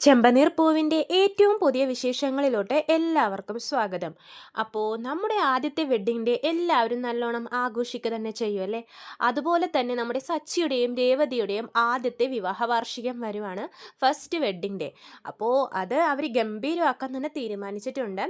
ചെമ്പനീർ പൂവിന്റെ ഏറ്റവും പുതിയ വിശേഷങ്ങളിലോട്ട് എല്ലാവർക്കും സ്വാഗതം. അപ്പോൾ നമ്മുടെ ആദ്യത്തെ വെഡ്ഡിങ് ഡേ എല്ലാവരും നല്ലോണം ആഘോഷിക്കുക തന്നെ ചെയ്യുമല്ലേ അതുപോലെ തന്നെ നമ്മുടെ സച്ചിയുടെയും രേവതിയുടെയും ആദ്യത്തെ വിവാഹ വാർഷികം വരുവാണ് ഫസ്റ്റ് വെഡ്ഡിങ് ഡേ അപ്പോൾ അത് അവർ ഗംഭീരമാക്കാൻ തന്നെ തീരുമാനിച്ചിട്ടുണ്ട്.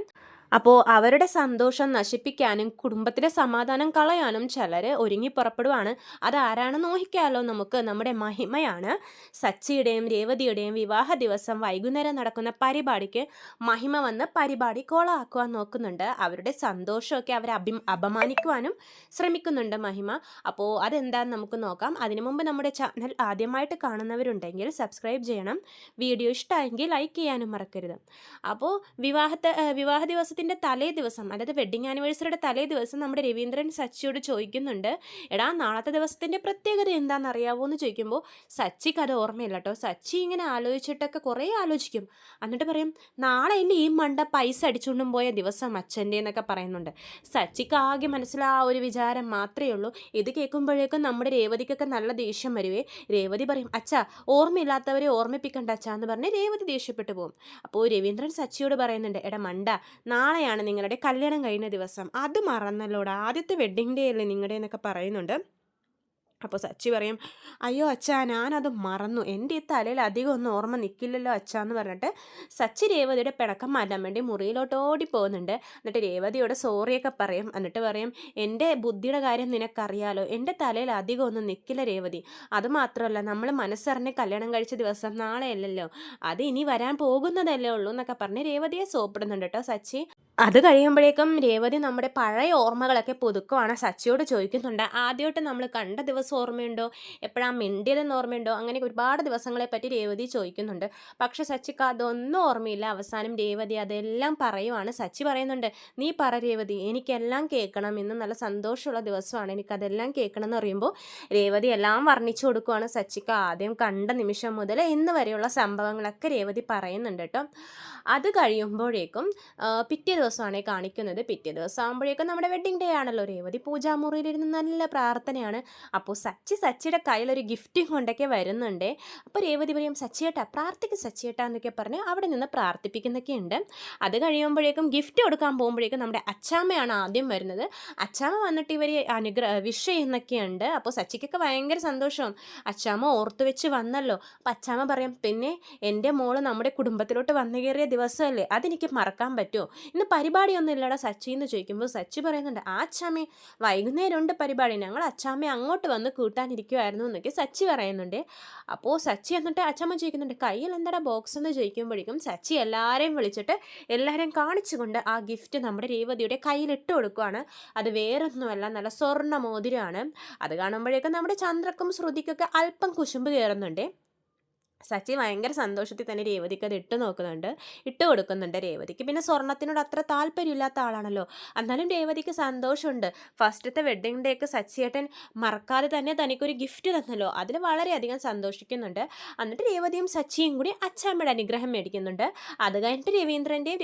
അപ്പോൾ അവരുടെ സന്തോഷം നശിപ്പിക്കാനും കുടുംബത്തിലെ സമാധാനം കളയാനും ചിലർ ഒരുങ്ങി പുറപ്പെടുവാണ് അതാരാണെന്ന് ഊഹിക്കാമല്ലോ നമുക്ക് നമ്മുടെ മഹിമയാണ്. സച്ചിയുടെയും രേവതിയുടെയും വിവാഹ ദിവസം വൈകുന്നേരം നടക്കുന്ന പരിപാടിക്ക് മഹിമ വന്ന് പരിപാടി കോളാക്കുവാൻ നോക്കുന്നുണ്ട്. അവരുടെ സന്തോഷമൊക്കെ അവരെ അഭി അപമാനിക്കുവാനും ശ്രമിക്കുന്നുണ്ട് മഹിമ. അപ്പോൾ അതെന്താണെന്ന് നമുക്ക് നോക്കാം. അതിനു മുമ്പ് നമ്മുടെ ചാനൽ ആദ്യമായിട്ട് കാണുന്നവരുണ്ടെങ്കിൽ സബ്സ്ക്രൈബ് ചെയ്യണം. വീഡിയോ ഇഷ്ടമായെങ്കിൽ ലൈക്ക് ചെയ്യാനും മറക്കരുത്. അപ്പോൾ വിവാഹത്തെ വിവാഹ വിവാഹ ദിവസത്തിന്റെ തലേ ദിവസം അതായത് വെഡ്ഡിങ് ആനിവേഴ്സറിയുടെ തലേ ദിവസം നമ്മുടെ രവീന്ദ്രൻ സച്ചിയോട് ചോദിക്കുന്നുണ്ട് എടാ നാളത്തെ ദിവസത്തിന്റെ പ്രത്യേകത എന്താണെന്ന് അറിയാവോ എന്ന് ചോദിക്കുമ്പോൾ സച്ചിക്ക് അത് ഓർമ്മയില്ല കേട്ടോ സച്ചി ഇങ്ങനെ ആലോചിച്ചിട്ടൊക്കെ കുറേ ആലോചിക്കും. എന്നിട്ട് പറയും നാളെ എന്റെ ഈ മണ്ട പൈസ അടിച്ചുകൊണ്ടും പോയ ദിവസം അച്ഛന്റെ എന്നൊക്കെ പറയുന്നുണ്ട്. സച്ചിക്ക് ആകെ മനസ്സിൽ ആ ഒരു വിചാരം മാത്രമേ ഉള്ളൂ. ഇത് കേൾക്കുമ്പോഴേക്കും നമ്മുടെ രേവതിക്കൊക്കെ നല്ല ദേഷ്യം വരുവേ. രേവതി പറയും അച്ഛാ ഓർമ്മയില്ലാത്തവരെ ഓർമ്മിപ്പിക്കണ്ട അച്ഛാ എന്ന് പറഞ്ഞ് രേവതി ദേഷ്യപ്പെട്ടു പോകും. അപ്പോൾ രവീന്ദ്രൻ സച്ചിയോട് പറയുന്നുണ്ട് എടാ മണ്ട നാളെയാണ് നിങ്ങളുടെ കല്യാണം കഴിഞ്ഞ ദിവസം. അത് മറന്നല്ലോടാ. ആദ്യത്തെ വെഡ്ഡിങ് ഡേ അല്ലേ നിങ്ങളുടെ എന്നൊക്കെ പറയുന്നുണ്ട്. അപ്പോൾ സച്ചി പറയും അയ്യോ അച്ഛാ ഞാനത് മറന്നു. എന്റെ ഈ തലയിൽ അധികം ഒന്നും ഓർമ്മ നിൽക്കില്ലല്ലോ അച്ഛാ എന്ന് പറഞ്ഞിട്ട് സച്ചി രേവതിയുടെ പിണക്കം മാറ്റാൻ വേണ്ടി മുറിയിലോട്ട് ഓടി പോകുന്നുണ്ട് എന്നിട്ട് രേവതിയോട് സോറിയൊക്കെ പറയും. എന്നിട്ട് പറയും എന്റെ ബുദ്ധിയുടെ കാര്യം നിനക്കറിയാലോ. എന്റെ തലയിൽ അധികം ഒന്നും നിൽക്കില്ല രേവതി. അതുമാത്രമല്ല നമ്മൾ മനസ്സറിഞ്ഞ് കല്യാണം കഴിച്ച ദിവസം നാളെ അല്ലല്ലോ അത് ഇനി വരാൻ പോകുന്നതല്ലേ ഉള്ളൂ എന്നൊക്കെ പറഞ്ഞ് രേവതിയെ സോപ്പിടുന്നുണ്ട് കേട്ടോ സച്ചി. അത് കഴിയുമ്പോഴേക്കും രേവതി നമ്മുടെ പഴയ ഓർമ്മകളൊക്കെ പുതുക്കുവാണ് സച്ചിയോട് ചോദിക്കുന്നുണ്ട്. ആദ്യമായിട്ട് നമ്മൾ കണ്ട ദിവസം ഓർമ്മയുണ്ടോ? എപ്പോഴാണ് മിണ്ടിയതെന്ന് ഓർമ്മയുണ്ടോ? അങ്ങനെ ഒരുപാട് ദിവസങ്ങളെ പറ്റി രേവതി ചോദിക്കുന്നുണ്ട്. പക്ഷെ സച്ചിക്ക് അതൊന്നും ഓർമ്മയില്ല. അവസാനം രേവതി അതെല്ലാം പറയുവാണ്. സച്ചി പറയുന്നുണ്ട് നീ പറ രേവതി എനിക്കെല്ലാം കേൾക്കണം. ഇന്ന് നല്ല സന്തോഷമുള്ള ദിവസമാണ്. എനിക്കതെല്ലാം കേൾക്കണം എന്ന് പറയുമ്പോൾ രേവതി എല്ലാം വർണിച്ചു കൊടുക്കുവാണ് സച്ചിക്ക് ആദ്യം കണ്ട നിമിഷം മുതൽ ഇന്ന് വരെയുള്ള സംഭവങ്ങളൊക്കെ രേവതി പറയുന്നുണ്ട് കേട്ടോ. അത് കഴിയുമ്പോഴേക്കും പിറ്റേ ദിവസമാണ് കാണിക്കുന്നത്. പിറ്റേ ദിവസം ആകുമ്പോഴേക്കും നമ്മുടെ വെഡ്ഡിങ് ഡേ ആണല്ലോ. രേവതി പൂജാമുറിയിലിരുന്ന് നല്ല പ്രാർത്ഥനയാണ്. അപ്പോൾ സച്ചി സച്ചിയുടെ കയ്യിലൊരു ഗിഫ്റ്റും കൊണ്ടൊക്കെ വരുന്നുണ്ട്. അപ്പോൾ രേവതി പറയും സച്ചിയേട്ടാ പ്രാർത്ഥിക്കും സച്ചിയേട്ടാ എന്നൊക്കെ പറഞ്ഞ് അവിടെ നിന്ന് പ്രാർത്ഥിപ്പിക്കുന്നൊക്കെ ഉണ്ട്. അത് കഴിയുമ്പോഴേക്കും ഗിഫ്റ്റ് കൊടുക്കാൻ പോകുമ്പോഴേക്കും നമ്മുടെ അച്ചാമ്മയാണ് ആദ്യം വരുന്നത്. അച്ചാമ്മ വന്നിട്ട് ഇവർ അനുഗ്രഹ വിഷ് ചെയ്യുന്നൊക്കെയുണ്ട് അപ്പോൾ സച്ചിക്കൊക്കെ ഭയങ്കര സന്തോഷവും. അച്ചാമ്മ ഓർത്ത് വെച്ച് വന്നല്ലോ. അപ്പോൾ അച്ചാമ്മ പറയും പിന്നെ എന്റെ മോൾ നമ്മുടെ കുടുംബത്തിലോട്ട് വന്നു കയറിയ ദിവസമല്ലേ? അതെനിക്ക് മറക്കാൻ പറ്റുമോ? ഇന്ന് പരിപാടിയൊന്നും ഇല്ലടാ സച്ചി എന്ന് ചോദിക്കുമ്പോൾ സച്ചി പറയുന്നുണ്ട് ആ അച്ചാമ്മേ വൈകുന്നേരം ഉണ്ട് പരിപാടി. ഞങ്ങൾ അച്ചാമ്മ അങ്ങോട്ട് വന്ന് കൂട്ടാനിരിക്കുമായിരുന്നു എന്നൊക്കെ സച്ചി പറയുന്നുണ്ട്. അപ്പോൾ സച്ചി എന്നിട്ട് അച്ചാമ്മ ചോദിക്കുന്നുണ്ട് കയ്യിൽ എന്താടാ ബോക്സ് എന്ന് ചോദിക്കുമ്പോഴേക്കും സച്ചി എല്ലാവരെയും വിളിച്ചിട്ട് എല്ലാവരെയും കാണിച്ചുകൊണ്ട് ആ ഗിഫ്റ്റ് നമ്മുടെ രേവതിയുടെ കയ്യിലിട്ട് കൊടുക്കുകയാണ് അത് വേറൊന്നുമല്ല നല്ല സ്വർണ മോതിരമാണ്. അത് കാണുമ്പോഴേക്കും നമ്മുടെ ചന്ദ്രക്കും ശ്രുതിക്കൊക്കെ അല്പം കുശുമ്പ് കയറുന്നുണ്ട്. സച്ചി ഭയങ്കര സന്തോഷത്തിൽ തന്നെ രേവതിക്ക് അത് ഇട്ട് നോക്കുന്നുണ്ട്. ഇട്ട് കൊടുക്കുന്നുണ്ട് രേവതിക്ക്. പിന്നെ സ്വർണത്തിനോട് അത്ര താല്പര്യമില്ലാത്ത ആളാണല്ലോ. എന്നാലും രേവതിക്ക് സന്തോഷമുണ്ട്. ഫസ്റ്റത്തെ വെഡ്ഡിങ് ഡേക്ക് സച്ചിയേട്ടൻ മറക്കാതെ തന്നെ തനിക്കൊരു ഗിഫ്റ്റ് തന്നല്ലോ. അതിൽ വളരെയധികം സന്തോഷിക്കുന്നുണ്ട്. എന്നിട്ട് രേവതിയും സച്ചിയും കൂടി അച്ചാമ്മയുടെ അനുഗ്രഹം മേടിക്കുന്നുണ്ട്. അത് കഴിഞ്ഞിട്ട് രവീന്ദ്രന്റെയും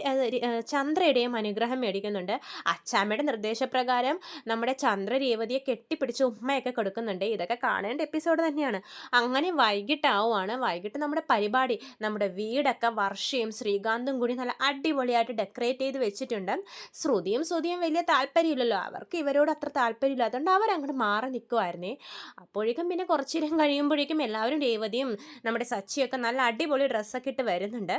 ചന്ദ്രയുടെയും അനുഗ്രഹം മേടിക്കുന്നുണ്ട്. അച്ചാമ്മയുടെ നിർദ്ദേശപ്രകാരം നമ്മുടെ ചന്ദ്ര രേവതിയെ കെട്ടിപ്പിടിച്ച് ഉമ്മയൊക്കെ കൊടുക്കുന്നുണ്ട്. ഇതൊക്കെ കാണേണ്ട എപ്പിസോഡ് തന്നെയാണ്. അങ്ങനെ വൈകിട്ടാവുമാണ് വൈകിട്ട് നമ്മുടെ പരിപാടി നമ്മുടെ വീടൊക്കെ വർഷയും ശ്രീകാന്തും കൂടി നല്ല അടിപൊളിയായിട്ട് ഡെക്കറേറ്റ് ചെയ്ത് വെച്ചിട്ടുണ്ട്. ശ്രുതിയും ശ്രുതിയും വലിയ താല്പര്യമില്ലല്ലോ. അവർക്ക് ഇവരോട് അത്ര താല്പര്യമില്ല അതുകൊണ്ട് അവരങ്ങോട്ട് മാറി നിൽക്കുമായിരുന്നേ അപ്പോഴേക്കും പിന്നെ കുറച്ചു നേരം കഴിയുമ്പോഴേക്കും എല്ലാവരും രേവതിയും നമ്മുടെ സച്ചിയൊക്കെ നല്ല അടിപൊളി ഡ്രസ്സൊക്കെ ഇട്ട് വരുന്നുണ്ട്.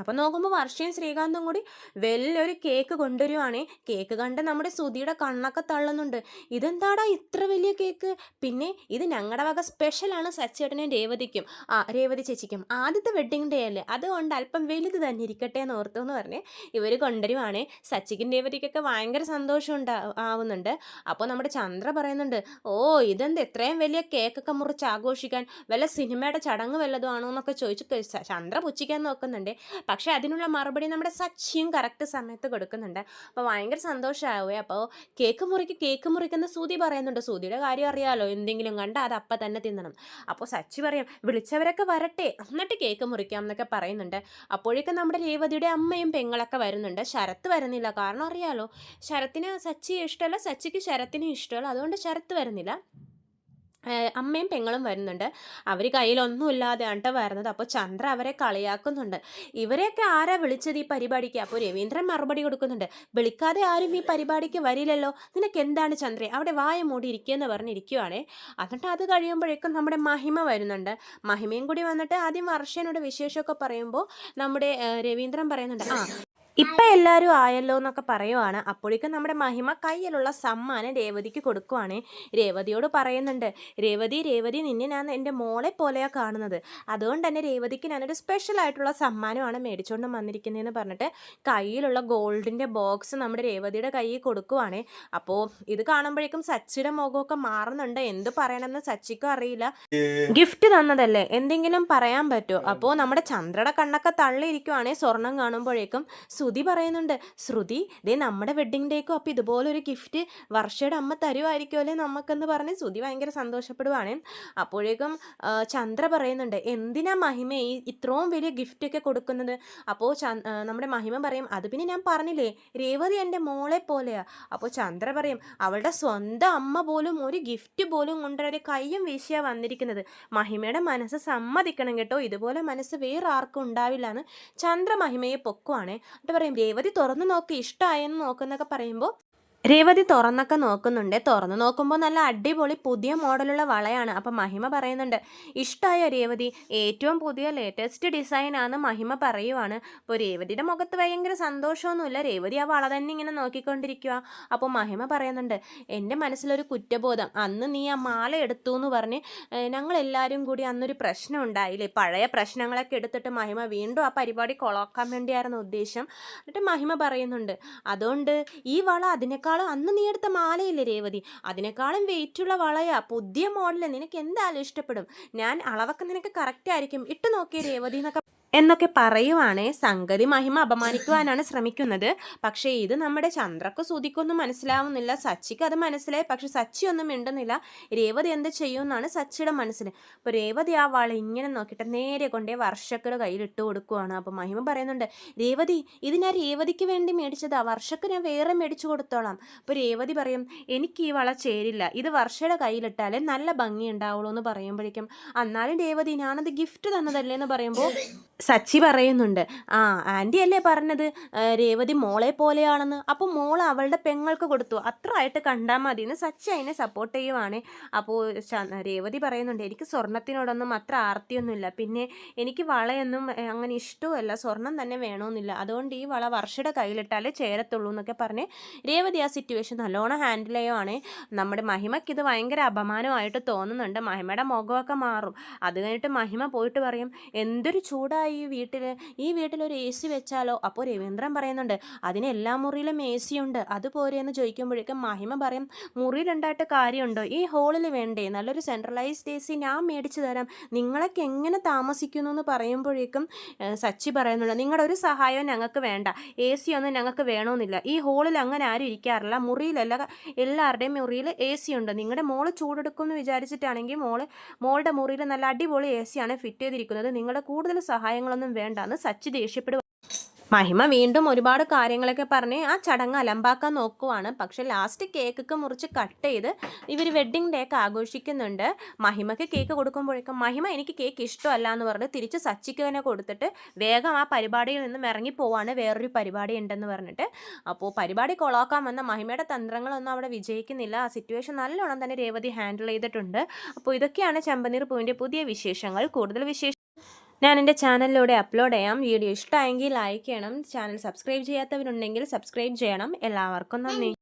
അപ്പം നോക്കുമ്പോൾ വർഷയും ശ്രീകാന്തും കൂടി വലിയൊരു കേക്ക് കൊണ്ടുവരുവാണേ. കേക്ക് കണ്ട് നമ്മുടെ സുധിയുടെ കണ്ണൊക്കെ തള്ളുന്നുണ്ട്. ഇതെന്താടാ ഇത്ര വലിയ കേക്ക്? പിന്നെ ഇത് ഞങ്ങളുടെ വക സ്പെഷ്യലാണ് സച്ചേട്ടനും രേവതിക്കും. ആ രേവതി ചേച്ചിക്കും. ആദ്യത്തെ വെഡ്ഡിങ് ഡേ അല്ലേ? അതുകൊണ്ട് അല്പം വലുത് തന്നെ ഇരിക്കട്ടെ എന്ന് ഓർത്തു എന്ന് പറഞ്ഞ് ഇവർ കൊണ്ടുവരുവാണേ. സച്ചിക്കും രേവതിക്കൊക്കെ ഭയങ്കര സന്തോഷം ഉണ്ടാ ആവുന്നുണ്ട്. അപ്പോൾ നമ്മുടെ ചന്ദ്ര പറയുന്നുണ്ട് ഓ ഇതെന്ത് എത്രയും വലിയ കേക്കൊക്കെ മുറിച്ച് ആഘോഷിക്കാൻ? വല്ല സിനിമയുടെ ചടങ്ങ് വല്ലതും ആണോ എന്നൊക്കെ ചോദിച്ച് ചന്ദ്ര പുച്ഛിക്കാൻ നോക്കുന്നുണ്ട്. പക്ഷേ അതിനുള്ള മറുപടി നമ്മുടെ സച്ചിയും കറക്റ്റ് സമയത്ത് കൊടുക്കുന്നുണ്ട്. അപ്പോൾ ഭയങ്കര സന്തോഷമാവുകയെ അപ്പോൾ കേക്ക് മുറിക്ക് കേക്ക് മുറിക്കുന്ന സൂതി പറയുന്നുണ്ട്. സൂതിയുടെ കാര്യം അറിയാമല്ലോ എന്തെങ്കിലും കണ്ട അത് അപ്പം തന്നെ തിന്നണം. അപ്പോൾ സച്ചി പറയും വിളിച്ചവരൊക്കെ വരട്ടെ. എന്നിട്ട് കേക്ക് മുറിക്കാം എന്നൊക്കെ പറയുന്നുണ്ട്. അപ്പോഴേക്കും നമ്മുടെ രേവതിയുടെ അമ്മയും പെങ്ങളൊക്കെ വരുന്നുണ്ട്. ശരത്ത് വരുന്നില്ല. കാരണം അറിയാലോ ശരത്തിന് സച്ചി ഇഷ്ടമല്ല. സച്ചിക്ക് ശരത്തിന് ഇഷ്ടമല്ല. അതുകൊണ്ട് ശരത്ത് വരുന്നില്ല. അമ്മയും പെങ്ങളും വരുന്നുണ്ട്. അവർ കയ്യിലൊന്നുമില്ലാതെയാണ് ട്ടോ വരുന്നത്. അപ്പോൾ ചന്ദ്ര അവരെ കളിയാക്കുന്നുണ്ട്. ഇവരെയൊക്കെ ആരാ വിളിച്ചത് ഈ പരിപാടിക്ക്? അപ്പോൾ രവീന്ദ്രൻ മറുപടി കൊടുക്കുന്നുണ്ട്. വിളിക്കാതെ ആരും ഈ പരിപാടിക്ക് വരില്ലല്ലോ. നിനക്ക് എന്താണ് ചന്ദ്രയെ അവിടെ വായ മൂടി ഇരിക്കുകയെന്ന് പറഞ്ഞിരിക്കുവാണേ. എന്നിട്ട് അത് കഴിയുമ്പോഴേക്കും നമ്മുടെ മഹിമ വരുന്നുണ്ട്. മഹിമയും കൂടി വന്നിട്ട് ആദ്യം വർഷനോട് വിശേഷമൊക്കെ പറയുമ്പോൾ നമ്മുടെ രവീന്ദ്രൻ പറയുന്നുണ്ട്. ആ ഇപ്പം എല്ലാവരും ആയല്ലോ എന്നൊക്കെ പറയുവാണ്. അപ്പോഴേക്കും നമ്മുടെ മഹിമ കയ്യിലുള്ള സമ്മാനം രേവതിക്ക് കൊടുക്കുവാണ്. രേവതിയോട് പറയുന്നുണ്ട് രേവതി രേവതി നിന്നെ ഞാൻ എന്റെ മോളെ പോലെയാണ് കാണുന്നത്. അതുകൊണ്ട് തന്നെ രേവതിക്ക് ഞാനൊരു സ്പെഷ്യൽ ആയിട്ടുള്ള സമ്മാനമാണ് മേടിച്ചുകൊണ്ട് വന്നിരിക്കുന്നതെന്ന് പറഞ്ഞിട്ട് കയ്യിലുള്ള ഗോൾഡിന്റെ ബോക്സ് നമ്മുടെ രേവതിയുടെ കയ്യിൽ കൊടുക്കുവാണ്. അപ്പോൾ ഇത് കാണുമ്പോഴേക്കും സച്ചിയുടെ മുഖമൊക്കെ മാറുന്നുണ്ട്. എന്ത് പറയണമെന്ന് സച്ചിക്കും അറിയില്ല. ഗിഫ്റ്റ് തന്നതല്ലേ? എന്തെങ്കിലും പറയാൻ പറ്റുമോ? അപ്പോൾ നമ്മുടെ ചന്ദ്രയുടെ കണ്ണൊക്കെ തള്ളിയിരിക്കുവാണെങ്കിൽ സ്വർണം കാണുമ്പോഴേക്കും. ശ്രുതി പറയുന്നുണ്ട് ശ്രുതി ദേ നമ്മുടെ വെഡ്ഡിങ് ഡേക്കും അപ്പോൾ ഇതുപോലൊരു ഗിഫ്റ്റ് വർഷയുടെ അമ്മ തരുമായിരിക്കുമല്ലേ നമുക്കെന്ന് പറഞ്ഞ് ശ്രുതി ഭയങ്കര സന്തോഷപ്പെടുവാണ്. അപ്പോഴേക്കും ചന്ദ്ര പറയുന്നുണ്ട് എന്തിനാ മഹിമ ഈ ഇത്രയും വലിയ ഗിഫ്റ്റൊക്കെ കൊടുക്കുന്നത്? അപ്പോൾ നമ്മുടെ മഹിമ പറയും അത് പിന്നെ ഞാൻ പറഞ്ഞില്ലേ രേവതി എന്റെ മോളെ പോലെയാ. അപ്പോൾ ചന്ദ്ര പറയും അവളുടെ സ്വന്തം അമ്മ പോലും ഒരു ഗിഫ്റ്റ് പോലും കൊണ്ടുവരാതെ കൈയും വീശിയാണ് വന്നിരിക്കുന്നത്. മഹിമയുടെ മനസ്സ് സമ്മതിക്കണം കേട്ടോ ഇതുപോലെ മനസ്സ് വേറെ ആർക്കും ഉണ്ടാവില്ല എന്ന് ചന്ദ്ര മഹിമയെ പൊക്കുവാണേ. പറയും രേവതി തുറന്നു നോക്ക് ഇഷ്ടമായെന്ന് നോക്കുന്നൊക്കെ പറയുമ്പോൾ രേവതി തുറന്നൊക്കെ നോക്കുന്നുണ്ട്. തുറന്നു നോക്കുമ്പോൾ നല്ല അടിപൊളി പുതിയ മോഡലുള്ള വളയാണ്. അപ്പം മഹിമ പറയുന്നുണ്ട് ഇഷ്ടമായ രേവതി? ഏറ്റവും പുതിയ ലേറ്റസ്റ്റ് ഡിസൈനാണ് മഹിമ പറയുവാണ്. അപ്പോൾ രേവതിയുടെ മുഖത്ത് ഭയങ്കര സന്തോഷമൊന്നുമില്ല. രേവതി ആ വള തന്നെ ഇങ്ങനെ നോക്കിക്കൊണ്ടിരിക്കുക അപ്പോൾ മഹിമ പറയുന്നുണ്ട് എന്റെ മനസ്സിലൊരു കുറ്റബോധം. അന്ന് നീ ആ മാല എടുത്തു എന്ന് പറഞ്ഞ് ഞങ്ങളെല്ലാവരും കൂടി അന്നൊരു പ്രശ്നം ഉണ്ടായില്ലേ? പഴയ പ്രശ്നങ്ങളൊക്കെ എടുത്തിട്ട് മഹിമ വീണ്ടും ആ പരിപാടി കൊളാക്കാൻ വേണ്ടിയായിരുന്നു ഉദ്ദേശം. എന്നിട്ട് മഹിമ പറയുന്നുണ്ട് അതുകൊണ്ട് ഈ വള അതിനേക്കാളും അന്ന് നീ എടുത്ത മാലയില്ലേ രേവതി? അതിനേക്കാളും വെയിറ്റുള്ള വളയാ. പുതിയ മോഡൽ നിനക്ക് എന്തായാലും ഇഷ്ടപ്പെടും. ഞാൻ അളവൊക്കെ നിനക്ക് കറക്റ്റ് ആയിരിക്കും. ഇട്ടു നോക്കിയ രേവതി എന്നൊക്കെ എന്നൊക്കെ പറയുവാണേ സംഗതി മഹിമ അപമാനിക്കുവാനാണ് ശ്രമിക്കുന്നത്. പക്ഷേ ഇത് നമ്മുടെ ചന്ദ്രക്ക് സുതിക്കൊന്നും മനസ്സിലാവുന്നില്ല. സച്ചിക്ക് അത് മനസ്സിലായി. പക്ഷെ സച്ചി ഒന്നും മിണ്ടുന്നില്ല. രേവതി എന്ത് ചെയ്യുമെന്നാണ് സച്ചിയുടെ മനസ്സിൽ. അപ്പോൾ രേവതി ആ വാൾ ഇങ്ങനെ നോക്കിയിട്ട് നേരെ കൊണ്ടേ വർഷക്കയുടെ കയ്യിൽ ഇട്ട് കൊടുക്കുവാണ്. അപ്പോൾ മഹിമ പറയുന്നുണ്ട് രേവതി ഇത് ഞാൻ രേവതിക്ക് വേണ്ടി മേടിച്ചതാ. വർഷക്ക് ഞാൻ വേറെ മേടിച്ചു കൊടുത്തോളാം. അപ്പോൾ രേവതി പറയും എനിക്ക് ഈ വള ചേരില്ല. ഇത് വർഷയുടെ കയ്യിലിട്ടാലേ നല്ല ഭംഗി ഉണ്ടാവുള്ളൂ എന്ന് പറയുമ്പോഴേക്കും എന്നാലും രേവതി ഞാനത് ഗിഫ്റ്റ് തന്നതല്ലേ എന്ന് പറയുമ്പോൾ സച്ചി പറയുന്നുണ്ട് ആ ആന്റി അല്ലേ പറഞ്ഞത്? രേവതി മോളെ പോലെയാണെന്ന്. അപ്പോൾ മോൾ അവളുടെ പെങ്ങൾക്ക് കൊടുത്തു. അത്ര ആയിട്ട് കണ്ടാൽ മതി എന്ന് സച്ചി അതിനെ സപ്പോർട്ട് ചെയ്യുവാണ്. അപ്പോൾ രേവതി പറയുന്നുണ്ട് എനിക്ക് സ്വർണത്തിനോടൊന്നും അത്ര ആർത്തിയൊന്നുമില്ല. പിന്നെ എനിക്ക് വളയൊന്നും അങ്ങനെ ഇഷ്ടവുമല്ല. സ്വർണം തന്നെ വേണമെന്നില്ല അതുകൊണ്ട് ഈ വള വർഷയുടെ കയ്യിലിട്ടാലേ ചേരത്തുള്ളൂ എന്നൊക്കെ പറഞ്ഞ് രേവതി ആ സിറ്റുവേഷൻ നല്ലോണം ഹാൻഡിൽ ചെയ്യുവാണ്. നമ്മുടെ മഹിമയ്ക്ക് ഇത് ഭയങ്കര അപമാനമായിട്ട് തോന്നുന്നുണ്ട്. മഹിമയുടെ മുഖമൊക്കെ മാറും. അത് കഴിഞ്ഞിട്ട് മഹിമ പോയിട്ട് പറയും എന്തൊരു ചൂടായി ഈ വീട്ടിൽ ഈ വീട്ടിലൊരു എ സി വെച്ചാലോ? അപ്പോൾ രവീന്ദ്രൻ പറയുന്നുണ്ട് അതിന് എല്ലാ മുറിയിലും എ സി ഉണ്ട്. അത് ചോദിക്കുമ്പോഴേക്കും മഹിമ പറയും മുറിയിലുണ്ടായിട്ട് കാര്യമുണ്ടോ? ഈ ഹോളിൽ വേണ്ടേ? നല്ലൊരു സെൻട്രലൈസ്ഡ് എ സി ഞാൻ മേടിച്ചു തരാം. നിങ്ങളൊക്കെ എങ്ങനെ താമസിക്കുന്നു? എന്ന് പറയുമ്പോഴേക്കും സച്ചി പറയുന്നുണ്ട് നിങ്ങളുടെ ഒരു സഹായവും ഞങ്ങൾക്ക് വേണ്ട. എ സി ഒന്നും ഞങ്ങൾക്ക് വേണമെന്നില്ല ഈ ഹോളിൽ അങ്ങനെ ആരും ഇരിക്കാറില്ല. മുറിയിലല്ല എല്ലാവരുടെയും മുറിയിൽ എ സി ഉണ്ട്. നിങ്ങളുടെ മോൾ ചൂടെടുക്കും എന്ന് വിചാരിച്ചിട്ടാണെങ്കിൽ മോൾ മോളുടെ മുറിയിൽ നല്ല അടിപൊളി എ സിയാണ് ഫിറ്റ് ചെയ്തിരിക്കുന്നത്. നിങ്ങളുടെ കൂടുതൽ സഹായങ്ങളൊന്നും വേണ്ട എന്ന് സച്ചി ദേഷ്യപ്പെടുക മഹിമ വീണ്ടും ഒരുപാട് കാര്യങ്ങളൊക്കെ പറഞ്ഞ് ആ ചടങ്ങ് അലമ്പാക്കാൻ നോക്കുവാണ്. പക്ഷെ ലാസ്റ്റ് കേക്കൊക്കെ മുറിച്ച് കട്ട് ചെയ്ത് ഇവർ വെഡ്ഡിംഗ് ഡേ ഒക്കെ ആഘോഷിക്കുന്നുണ്ട്. മഹിമയ്ക്ക് കേക്ക് കൊടുക്കുമ്പോഴേക്കും മഹിമ എനിക്ക് കേക്ക് ഇഷ്ടമല്ല എന്ന് പറഞ്ഞ് തിരിച്ച് സച്ചിക്ക് തന്നെ കൊടുത്തിട്ട് വേഗം ആ പരിപാടിയിൽ നിന്നും ഇറങ്ങി പോവാണ്. വേറൊരു പരിപാടി ഉണ്ടെന്ന് പറഞ്ഞിട്ട്. അപ്പോൾ പരിപാടി കൊളാക്കാൻ വന്ന മഹിമയുടെ തന്ത്രങ്ങളൊന്നും അവിടെ വിജയിക്കുന്നില്ല. ആ സിറ്റുവേഷൻ നല്ലോണം തന്നെ രേവതി ഹാൻഡിൽ ചെയ്തിട്ടുണ്ട്. അപ്പോൾ ഇതൊക്കെയാണ് ചെമ്പനീർ പൂവിന്റെ പുതിയ വിശേഷങ്ങൾ. കൂടുതൽ വിശേഷം ഞാൻ എന്റെ ചാനലിലൂടെ അപ്ലോഡ് ചെയ്യാം. വീഡിയോ ഇഷ്ടമായെങ്കിൽ ലൈക്ക് ചെയ്യണം. ചാനൽ സബ്സ്ക്രൈബ് ചെയ്യാത്തവരുണ്ടെങ്കിൽ സബ്സ്ക്രൈബ് ചെയ്യണം. എല്ലാവർക്കും നന്ദി.